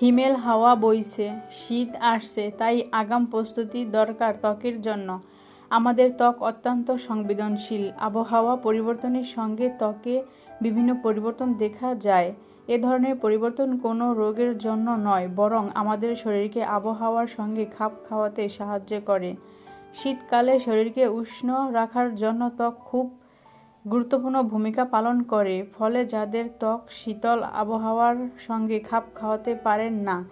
হিমেল হাওয়া বইছে, শীত আসছে, তাই আগাম প্রস্তুতি দরকার ত্বকের জন্য। আমাদের ত্বক অত্যন্ত সংবেদনশীল। আবহাওয়া পরিবর্তনের সঙ্গে ত্বকে বিভিন্ন পরিবর্তন দেখা যায়। এ ধরনের পরিবর্তন কোনো রোগের জন্য নয়, বরং আমাদের শরীরকে আবহাওয়ার সঙ্গে খাপ খাওয়াতে সাহায্য করে। শীতকালে শরীরকে উষ্ণ রাখার জন্য ত্বক খুব গুরুত্বপূর্ণ ভূমিকা পালন করে, ফলে যাদের ত্বক শীতল আবহাওয়ার সঙ্গে খাপ খাওয়াতে পারেন না,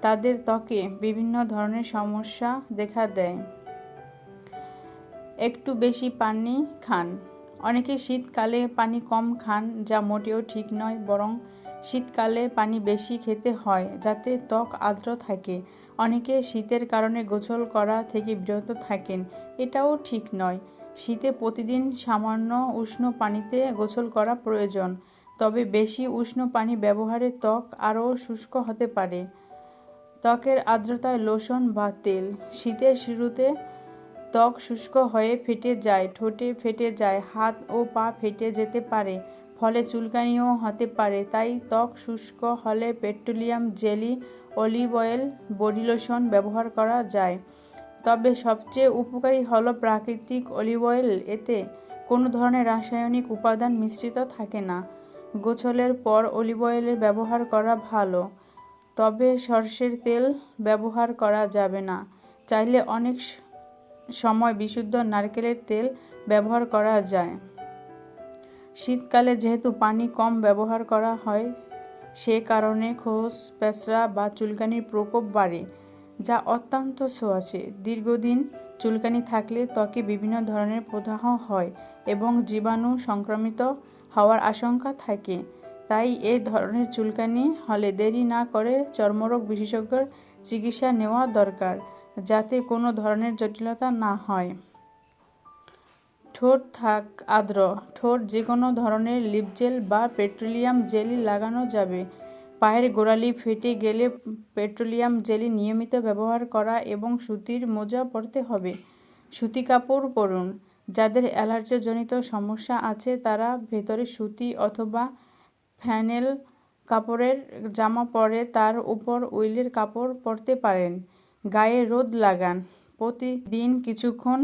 তাদের ত্বকে বিভিন্ন ধরনের সমস্যা দেখা দেয়। একটু বেশি পানি খান। অনেকে শীতকালে পানি কম খান, যা মোটেও ঠিক নয়, বরং শীতকালে পানি বেশি খেতে হয়, যাতে ত্বক আর্দ্র থাকে। অনেকে শীতের কারণে গোসল করা থেকে বিরত থাকেন, এটাও ঠিক নয়। শীতে প্রতিদিন সামান্য উষ্ণ পানিতে গোসল করা প্রয়োজন, তবে বেশি উষ্ণ পানি ব্যবহারে ত্বক আরও শুষ্ক হতে পারে। ত্বকের আর্দ্রতায় লোশন বা তেল। শীতের শুরুতে ত্বক শুষ্ক হয়ে ফেটে যায়, ঠোঁটে ফেটে যায়, হাত ও পা ফেটে যেতে পারে, ফলে চুলকানিও হতে পারে। তাই ত্বক শুষ্ক হলে petroleum, jelly, olive oil, body lotion ব্যবহার করা যায়। তবে সবচেয়ে উপকারী হলো প্রাকৃতিক অলিভ অয়েল। এতে কোনো ধরনের রাসায়নিক উপাদান মিশ্রিত থাকে না। গোছলের পর অলিভ অয়েলের ব্যবহার করা ভালো, তবে সর্ষের তেল ব্যবহার করা যাবে না। চাইলে অনেক সময় বিশুদ্ধ নারকেলের তেল ব্যবহার করা যায়। শীতকালে যেহেতু পানি কম ব্যবহার করা হয়, সে কারণে খোস, পেঁচড়া বা চুলকানির প্রকোপ বাড়ে। যা অত্যন্ত ছোঁয়াচে দীর্ঘদিন চুলকানি থাকলে ত্বকে বিভিন্ন ধরনের প্রদাহ হয় এবং জীবাণু সংক্রমিত হওয়ার আশঙ্কা থাকে। তাই এই ধরনের চুলকানি হলে দেরি না করে চর্মরোগ বিশেষজ্ঞর চিকিৎসা নেওয়া দরকার, যাতে কোনো ধরনের জটিলতা না হয়। ঠোঁট থাক আর্দ্র। ঠোঁট যে কোনো ধরনের লিপ জেল বা পেট্রোলিয়াম জেলি লাগানো যাবে। পায়ের গোড়ালি ফেটে গেলে পেট্রোলিয়াম জেলি নিয়মিত ব্যবহার করা এবং সুতির মোজা পরতে হবে। সুতি কাপড় পরুন। যাদের অ্যালার্জিজনিত সমস্যা আছে, তারা ভেতরে সুতি অথবা ফ্যানেল কাপড়ের জামা পরে তার উপর উইলের কাপড় পরতে পারেন। গায়ে রোদ লাগান। প্রতিদিন কিছুক্ষণ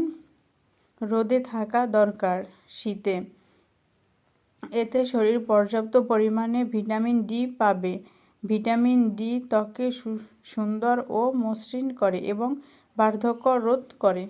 রোদে থাকা দরকার শীতে। এতে শরীর পর্যাপ্ত পরিমাণে ভিটামিন ডি পাবে। ভিটামিন ডি ত্বকে সুন্দর ও মসৃণ করে এবং বার্ধক্য রোধ করে।